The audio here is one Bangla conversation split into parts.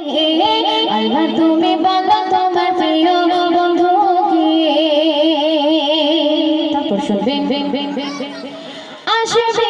তুমি বলো তোমার প্রিয় বন্ধু কে? তারপর শুনবে। আসবে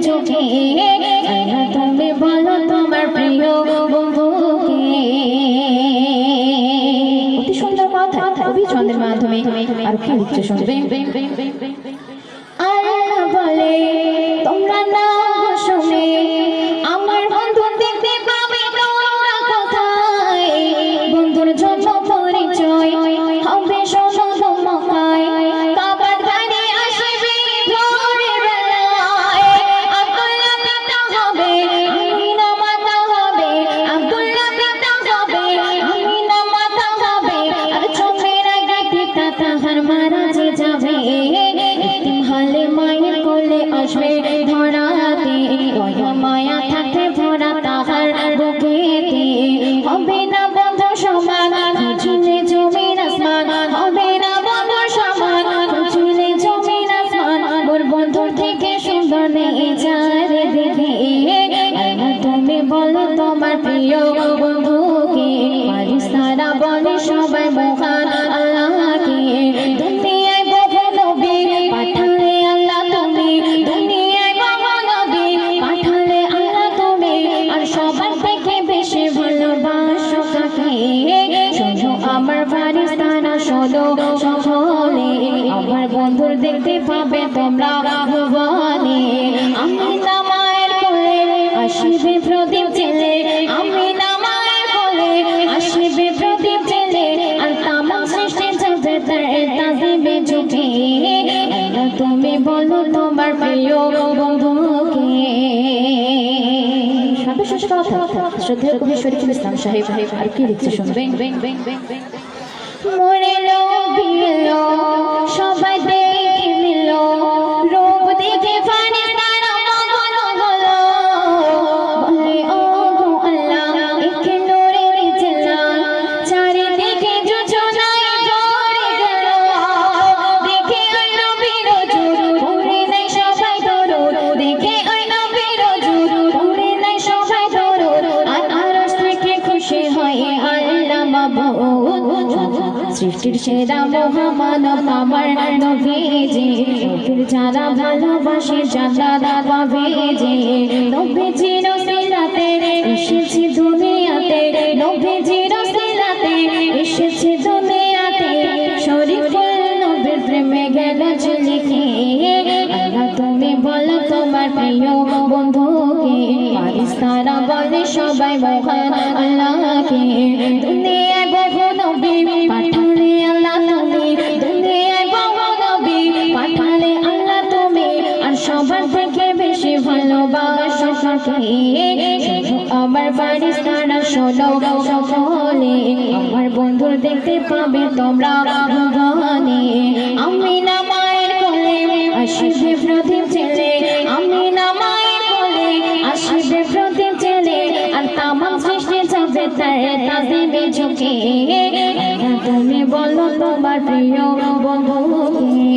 তাজিমে ঝুঁকে আল্লাহ তুমি বলো তোমার প্রিয় বন্ধুকে অতি সুন্দর কথা কবি ছন্দের মাধ্যমে আর কি লিখছে শুনবে আল্লাহ বলে থাকে ভরা তাহার বুকেতে। হবে না বন্ধু সমান, খুঁজলে জমির আসমান। হবে না বন্ধু সমান, খুঁজলে জমির আসমান। ওর বন্ধুর থেকে সুন্দর নেই যারে দেখে। তুমি বলো তোমার প্রিয় বন্ধুকে? ফারিস্তারা বলে সবাই মহান। আমার বন্ধুর দেখতে পাবে তোমরা ভুবনে আমি না মায়ের কোলে আসিবে প্রদীপ জেলে আমি আসিবে প্রদীপ জেলে আর সৃষ্টি যাবে তার তাজিবে তুমি বলো তোমার প্রিয় বন্ধুকে। সর্বশেষ কথা শ্রদ্ধেয় কবি শরীফুল ইসলাম সাহেব আর কি লিখছে শুনবেন? মরেলো সৃষ্টির সেরা মহামানব আমার নবীজি নবীর যারা ভালোবাসে জান্নাত পাবে যে নবীজির সিলাতে এসেছি দুনিয়াতে নবীজির সিলাতে এসেছি দুনিয়াতে। শরীফুল নবীর প্রেমে গেল আল্লাহ তুমি বলো তোমার প্রিয় বন্ধুকে পারিস্তারা বলে সবাই মহান আল্লাহকে। ভালোবাসো কাকে শুধু আমার ফারিস্তারা শোনো, সকলে। আমার বন্ধুর দেখতে পাবে তোমরা ভুবনে আমি না মায়ের কোলে আসিবে প্রদীপ ছেলে আমি না মায়ের কোলে আসিবে প্রদীপ ছেলে আর তামাম সৃষ্টি যাবে তার তাজিবে ঝুঁকে। তুমি বলো তোমার প্রিয় বন্ধুকে।